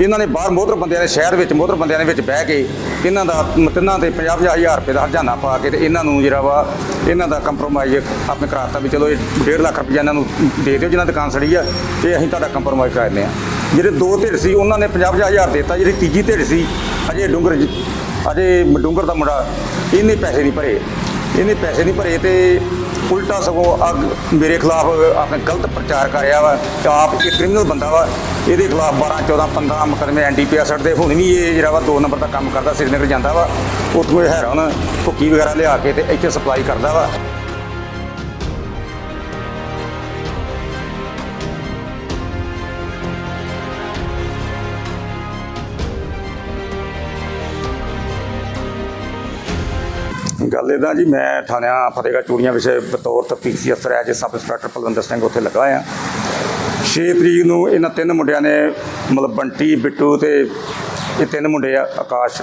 ਇਹਨਾਂ ਨੇ ਬਾਹਰ ਮੋਹਤਰ ਬੰਦਿਆਂ ਦੇ ਸ਼ਹਿਰ ਵਿੱਚ, ਮੋਹਤਰ ਬੰਦਿਆਂ ਦੇ ਵਿੱਚ ਬਹਿ ਕੇ ਇਹਨਾਂ ਦਾ ਮ- ਤਿੰਨਾਂ ਦੇ 50 ਹਜ਼ਾਰ ਰੁਪਏ ਦਾ ਹਰਜਾਨਾ ਪਾ ਕੇ ਤੇ ਇਹਨਾਂ ਨੂੰ ਜਿਹੜਾ ਵਾ, ਇਹਨਾਂ ਦਾ ਕੰਪਰੋਮਾਈਜ਼ ਆਪਣੇ ਕਰਾਤਾ ਵੀ ਚਲੋ ਇਹ 1.5 ਲੱਖ ਰੁਪਏ ਇਹਨਾਂ ਨੂੰ ਦੇ ਦਿਓ, ਜਿਹਨਾਂ ਦੁਕਾਨ ਸੜੀ ਆ, ਤੇ ਅਸੀਂ ਤੁਹਾਡਾ ਕੰਪਰੋਮਾਈਜ਼ ਕਰਾ ਦਿੰਦੇ ਆ ਜਿਹੜੇ ਦੋ ਧਿਰ ਸੀ, ਉਹਨਾਂ ਨੇ 50 ਹਜ਼ਾਰ ਦਿੱਤਾ, ਜਿਹੜੀ ਤੀਜੀ ਧਿਰ ਸੀ, ਅਜੇ ਡੂੰਗਰ ਜ- ਅਜੇ ਡੂੰਗਰ ਦਾ ਮੁੰਡਾ, ਇਹਨੇ ਪੈਸੇ ਨਹੀਂ ਭਰੇ। ਇਹਨੇ ਪੈਸੇ ਨਹੀਂ ਭਰੇ ਤੇ ਉਲਟਾ ਸਗੋਂ ਅੱਗ ਮੇਰੇ ਖਿਲਾਫ ਆਪਣੇ ਗਲਤ ਪ੍ਰਚਾਰ ਕਰ ਰਿਹਾ ਵਾ ਤੇ ਆਪ ਇੱਕ ਕ੍ਰਿਮੀਨਲ ਬੰਦਾ ਵਾ, ਇਹਦੇ ਖਿਲਾਫ 12 14 15 ਮੁਕੱਦਮੇ ਐਨਡੀਪੀਐਸ ਦੇ ਹੁਣ ਵੀ ਇਹ ਜਿਹੜਾ ਵਾ 2 ਨੰਬਰ ਦਾ ਕੰਮ ਕਰਦਾ, ਸ੍ਰੀਨਗਰ ਜਾਂਦਾ ਵਾ। ਉੱਥੋਂ ਇਹ ਹੈਰੋਨ ਭੁੱਕੀ ਵਗੈਰਾ ਲਿਆ ਕੇ ਤੇ ਇੱਥੇ ਸਪਲਾਈ ਕਰਦਾ ਵਾ। ਗੱਲ ਇਹਦਾ ਜੀ, ਮੈਂ ਥਾਣਿਆਂ ਫਤਿਹਗੜ੍ਹ ਚੂੜੀਆਂ ਵਿਖੇ ਬਤੌਰ ਤਫਤੀਸ਼ੀ ਅਫਸਰ as sub inspector Palwinder Singh ਉੱਥੇ ਲੱਗਾ ਆ। 6 ਤਰੀਕ ਨੂੰ ਇਹਨਾਂ ਤਿੰਨ ਮੁੰਡਿਆਂ ਨੇ, ਮਤਲਬ ਬੰਟੀ, ਬਿੱਟੂ ਤੇ ਇਹ ਤਿੰਨ ਮੁੰਡੇ ਆ, ਆਕਾਸ਼।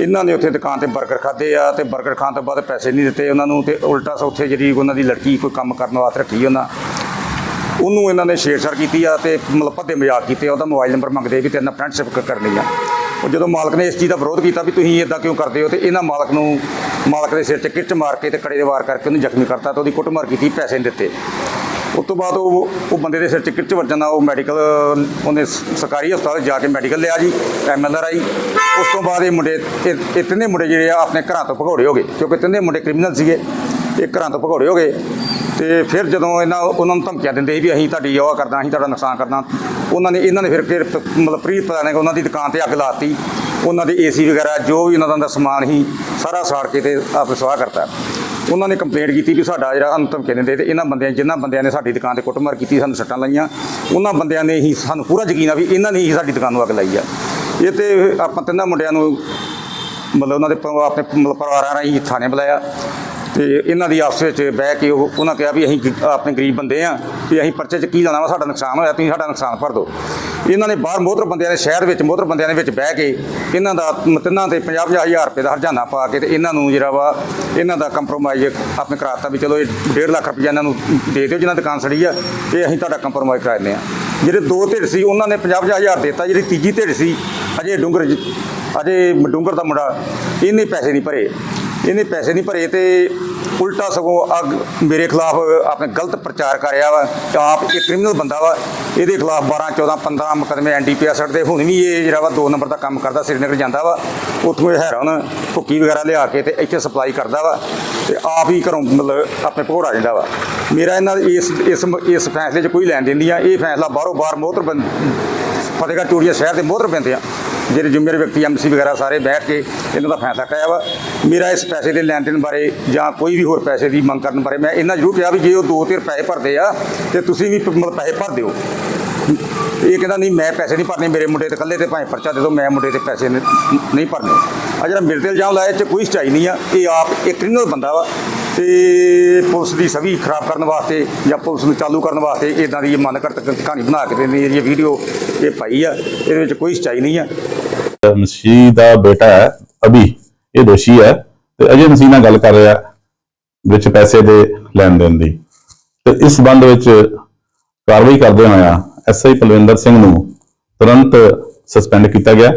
ਇਹਨਾਂ ਨੇ ਉੱਥੇ ਦੁਕਾਨ ਤੇ 버ਗਰ ਖਾਦੇ ਆ ਤੇ 버ਗਰ ਖਾਣ ਤੋਂ ਬਾਅਦ ਪੈਸੇ ਨਹੀਂ ਦਿੱਤੇ ਉਹਨਾਂ ਨੂੰ ਤੇ ਉਲਟਾ ਸ ਉੱਥੇ ਜਿਹੜੀ ਉਹਨਾਂ ਦੀ ਲੜਕੀ ਕੋਈ ਕੰਮ ਕਰਨ ਵਾਸਤੇ ਰੱਖੀ ਉਹਨਾਂ ਉਹਨੂੰ ਇਹਨਾਂ ਨੇ ਛੇੜਛਾੜ ਕੀਤੀ ਆ ਤੇ ਮਤਲਬ ਭੱਦੇ ਮਜ਼ਾਕ ਕੀਤੇ ਉਹਦਾ ਮੋਬਾਈਲ ਨੰਬਰ ਮੰਗਦੇ ਵੀ ਤੇਰੇ ਨਾਲ ਫਰੈਂਡਸ਼ਿਪ ਕਰਨੀ ਆ। ਉਹ ਜਦੋਂ ਮਾਲਕ ਨੇ ਇਸ ਚੀਜ਼ ਦਾ ਵਿਰੋਧ ਕੀਤਾ ਵੀ ਤੁਸੀਂ ਇਦਾਂ ਕਿਉਂ ਕਰਦੇ ਹੋ ਤੇ ਇਹਨਾਂ ਮਾਲਕ ਨੂੰ, ਮਾਲਕ ਦੇ ਸਿਰ 'ਚ ਕਿਰਚ ਮਾਰ ਕੇ ਤੇ ਕੜੇ ਦੇ ਵਾਰ ਕਰਕੇ ਉਹਨੂੰ ਜ਼ਖਮੀ ਕਰਤਾ ਤੇ ਉਹਦੀ ਕੁੱਟਮਾਰ ਕੀਤੀ, ਪੈਸੇ ਨਹੀਂ ਦਿੱਤੇ। ਉਸ ਤੋਂ ਬਾਅਦ ਉਹ ਉਹ ਬੰਦੇ ਦੇ ਸਿਰ 'ਚ ਕਿਰਚ ਵੱਜਣ ਨਾਲ ਉਹ ਮੈਡੀਕਲ ਉਹਨੇ ਸਰਕਾਰੀ ਹਸਪਤਾਲ ਜਾ ਕੇ ਮੈਡੀਕਲ ਲਿਆ ਜੀ ਐਮਐਲਆਰ ਆਈ। ਉਸ ਤੋਂ ਬਾਅਦ ਇਹ ਮੁੰਡੇ, ਇਹ ਇਹ ਤਿੰਨੇ ਮੁੰਡੇ ਜਿਹੜੇ ਆ ਆਪਣੇ ਘਰਾਂ ਤੋਂ ਭਗੌੜੇ ਹੋ ਗਏ, ਕਿਉਂਕਿ ਤਿੰਨੇ ਮੁੰਡੇ ਕ੍ਰਿਮੀਨਲ ਸੀਗੇ, ਇਹ ਘਰਾਂ ਤੋਂ ਭਗੌੜੇ ਹੋ ਗਏ। ਤੇ ਫਿਰ ਜਦੋਂ ਇਹਨਾਂ ਉਹਨਾਂ ਨੂੰ ਧਮਕੀਆਂ ਦਿੰਦੇ ਸੀ ਵੀ ਅਸੀਂ ਤੁਹਾਡੀ ਉਹ ਕਰਦਾ, ਅਸੀਂ ਤੁਹਾਡਾ ਨੁਕਸਾਨ ਕਰਨਾ ਉਹਨਾਂ ਨੇ ਇਹਨਾਂ ਨੇ ਫਿਰ ਫਿਰ ਪ- ਮਤਲਬ ਪ੍ਰੀਤ ਪਤਾ ਨੇ ਉਹਨਾਂ ਦੀ ਦੁਕਾਨ ਤੇ ਅੱਗ ਲਾਤੀ, ਉਹਨਾਂ ਦੇ ਏਸੀ ਵਗੈਰਾ, ਜੋ ਵੀ ਉਹਨਾਂ ਦਾ ਸਮਾਨ ਸੀ, ਸਾਰਾ ਸਾੜ ਕੇ ਤੇ ਆਪ ਸਵਾਹ ਕਰਤਾ। ਉਹਨਾਂ ਨੇ ਕੰਪਲੇਂਟ ਕੀਤੀ ਵੀ ਸਾਡਾ ਜਿਹੜਾ ਸਾਨੂੰ ਧਮਕੀਆਂ ਦਿੰਦੇ ਤੇ ਇਹਨਾਂ ਬੰਦਿਆਂ ਜਿਨ੍ਹਾਂ ਬੰਦਿਆਂ ਨੇ ਸਾਡੀ ਦੁਕਾਨ ਤੇ ਕੁੱਟਮਾਰ ਕੀਤੀ, ਸਾਨੂੰ ਸੱਟਾਂ ਲਾਈਆਂ, ਉਹਨਾਂ ਬੰਦਿਆਂ ਨੇ ਹੀ ਸਾਨੂੰ ਪੂਰਾ ਯਕੀਨ ਆ ਵੀ ਇਹਨਾਂ ਨੇ ਹੀ ਸਾਡੀ ਦੁਕਾਨ ਨੂੰ ਅੱਗ ਲਾਈ ਆ। ਇਹ ਤੇ ਆਪਾਂ ਤਿੰਨਾਂ ਮੁੰਡਿਆਂ ਨੂੰ ਮਤਲਬ ਉਹਨਾਂ ਦੇ ਪ- ਆਪਣੇ ਮਤਲਬ ਪਰਿਵਾਰਾਂ ਰਾਹੀਂ ਥਾਣੇ ਬੁਲਾਇਆ। ਤੇ ਇਹਨਾਂ ਦੀ ਆਪਸ ਵਿੱਚ ਬਹਿ ਕੇ ਉਹ, ਉਹਨਾਂ ਕਿਹਾ ਵੀ ਅਸੀਂ ਗ- ਆਪਣੇ ਗਰੀਬ ਬੰਦੇ ਆ, ਵੀ ਅਸੀਂ ਪਰਚੇ 'ਚ ਕੀ ਲਾਣਾ ਵਾ, ਸਾਡਾ ਨੁਕਸਾਨ ਹੋਇਆ, ਤੁਸੀਂ ਸਾਡਾ ਨੁਕਸਾਨ ਭਰ ਦਿਓ। ਇਹਨਾਂ ਨੇ ਬਾਹਰ ਮੋਹਤਰ ਬੰਦਿਆਂ ਦੇ ਸ਼ਹਿਰ ਵਿੱਚ, ਮੋਹਤਰ ਬੰਦਿਆਂ ਦੇ ਵਿੱਚ ਬਹਿ ਕੇ ਇਹਨਾਂ ਦਾ ਮ- ਤਿੰਨਾਂ ਤੇ 50 ਹਜ਼ਾਰ ਰੁਪਏ ਦਾ ਹਰਜਾਨਾ ਪਾ ਕੇ ਤੇ ਇਹਨਾਂ ਨੂੰ ਜਿਹੜਾ ਵਾ, ਇਹਨਾਂ ਦਾ ਕੰਪਰੋਮਾਈਜ਼ ਆਪਣੇ ਕਰਾਤਾ ਵੀ ਚਲੋ ਇਹ 1.5 ਲੱਖ ਰੁਪਏ ਇਹਨਾਂ ਨੂੰ ਦੇ ਦਿਓ, ਜਿਹਨਾਂ ਦੁਕਾਨ ਸੜੀ ਆ, ਤੇ ਅਸੀਂ ਤੁਹਾਡਾ ਕੰਪਰੋਮਾਈਜ਼ ਕਰਾ ਦਿੰਦੇ ਆ। ਜਿਹੜੇ ਦੋ ਧਿਰ ਸੀ, ਉਹਨਾਂ ਨੇ 50 ਹਜ਼ਾਰ ਦਿੱਤਾ, ਜਿਹੜੀ ਤੀਜੀ ਧਿਰ ਸੀ, ਅਜੇ ਡੂੰਗਰ ਜ- ਅਜੇ ਡੂੰਗਰ ਦਾ ਮੁੰਡਾ ਇਹਨੇ ਪੈਸੇ ਨਹੀਂ ਭਰੇ। ਇਹਨੇ ਪੈਸੇ ਨਹੀਂ ਭਰੇ ਤੇ ਉਲਟਾ ਸਗੋਂ ਅੱਗ ਮੇਰੇ ਖਿਲਾਫ ਆਪਣੇ ਗਲਤ ਪ੍ਰਚਾਰ ਕਰ ਰਿਹਾ ਵਾ, ਤੇ ਆਪ ਇਹ ਕ੍ਰਿਮੀਨਲ ਬੰਦਾ ਵਾ, ਇਹਦੇ ਖਿਲਾਫ 12 14 15 ਮੁਕੱਦਮੇ ਐਨਡੀਪੀਐਸ ਦੇ ਹੁਣ ਵੀ ਇਹ ਜਿਹੜਾ ਵਾ 2 ਨੰਬਰ ਦਾ ਕੰਮ ਕਰਦਾ ਸ੍ਰੀਨਗਰ ਜਾਂਦਾ ਵਾ, ਉੱਥੋਂ ਇਹ ਹੈਰਾਨ ਭੁੱਕੀ ਵਗੈਰਾ ਲਿਆ ਕੇ ਤੇ ਇੱਥੇ ਸਪਲਾਈ ਕਰਦਾ ਵਾ ਤੇ ਆਪ ਹੀ ਘਰੋਂ ਮਤਲਬ ਆਪਣੇ ਭੋੜਾ ਜਾਂਦਾ ਵਾ। ਮੇਰਾ ਇਹਨਾਂ ਇਸ ਇਸ ਇਸ ਫੈਸਲੇ 'ਚ ਕੋਈ ਲੈਣ ਦੇਣ ਨਹੀਂ ਆ। ਇਹ ਫੈਸਲਾ ਬਾਹਰੋਂ ਬਾਹਰ ਮੋਹਤਰ ਬੰਦ ਫਤਿਹਗੜ੍ਹ ਚੂੜੀਆ ਸ਼ਹਿਰ ਦੇ ਮੋਹਤਰ ਪੈਂਦੇ ਆ। ਜਿਹੜੇ ਜ਼ਿੰਮੇਵਾਰ ਵਿਅਕਤੀ ਐਮਸੀ ਵਗੈਰਾ ਸਾਰੇ ਬੈਠ ਕੇ ਇਹਨਾਂ ਦਾ ਫੈਸਲਾ ਕਰਾਇਆ ਵਾ। ਮੇਰਾ ਇਸ ਪੈਸੇ ਦੇ ਲੈਣ ਦੇਣ ਬਾਰੇ ਜਾਂ ਕੋਈ ਵੀ ਹੋਰ ਪੈਸੇ ਦੀ ਮੰਗ ਕਰਨ ਬਾਰੇ ਮੈਂ ਇਹਨਾਂ ਜ਼ਰੂਰ ਕਿਹਾ ਵੀ ਜੇ ਉਹ ਦੋ ਤਿਰ ਪੈਸੇ ਭਰਦੇ ਆ, ਤੇ ਤੁਸੀਂ ਵੀ ਮਤਲਬ ਪੈਸੇ ਭਰ ਦਿਓ। ਇਹ ਕਹਿੰਦਾ, ਨਹੀਂ, ਮੈਂ ਪੈਸੇ ਨਹੀਂ ਭਰਨੇ, ਮੇਰੇ ਮੁੰਡੇ ਤੇ ਇਕੱਲੇ ਤੇ ਭਾਵੇਂ ਪਰਚਾ ਦੇ ਦਿਓ, ਮੈਂ ਮੁੰਡੇ ਤੇ ਪੈਸੇ ਨਹੀਂ ਭਰਨੇ। ਆ ਜਿਹੜਾ ਮੇਰੇ ਤੇ ਇਲਜ਼ਾਮ ਲਾਇਆ, ਇਹ 'ਚ ਕੋਈ ਸਚਾਈ ਨਹੀਂ ਆ। ਇਹ ਆਪ ਇੱਕ ਕ੍ਰਿਮੀਨਲ ਬੰਦਾ ਵਾ। ਤੇ ਪੁਲਿਸ ਦੀ ਛਵੀ ਖਰਾਬ ਕਰਨ ਵਾਸਤੇ ਜਾਂ ਪੁਲਿਸ ਨੂੰ ਚਾਲੂ ਕਰਨ ਵਾਸਤੇ ਇਦਾਂ ਦੀ ਮਨ ਘੜਤ ਕਹਾਣੀ ਬਣਾ ਕੇ ਦੇਣੀ ਇਹ ਵੀਡੀਓ ਇਹ ਪਾਈ ਆ, ਇਹਦੇ ਵਿੱਚ ਕੋਈ ਸਚਾਈ ਨਹੀਂ ਆ। ਮਸੀਹ ਦਾ ਬੇਟਾ ਹੈ, ਅਭੀ, ਇਹ ਦੋਸ਼ੀ ਹੈ ਤੇ ਅਜੇ ਮਸੀਹ ਨਾਲ ਗੱਲ ਕਰ ਰਿਹਾ ਵਿੱਚ ਪੈਸੇ ਦੇ ਲੈਣ ਦੇਣ ਦੀ। ਤੇ ਇਸ ਸੰਬੰਧ ਵਿੱਚ ਕਾਰਵਾਈ ਕਰਦੇ ਹੋਇਆ ਐਸਆਈ ਪਲਵਿੰਦਰ ਸਿੰਘ ਨੂੰ ਤੁਰੰਤ ਸਸਪੈਂਡ ਕੀਤਾ ਗਿਆ।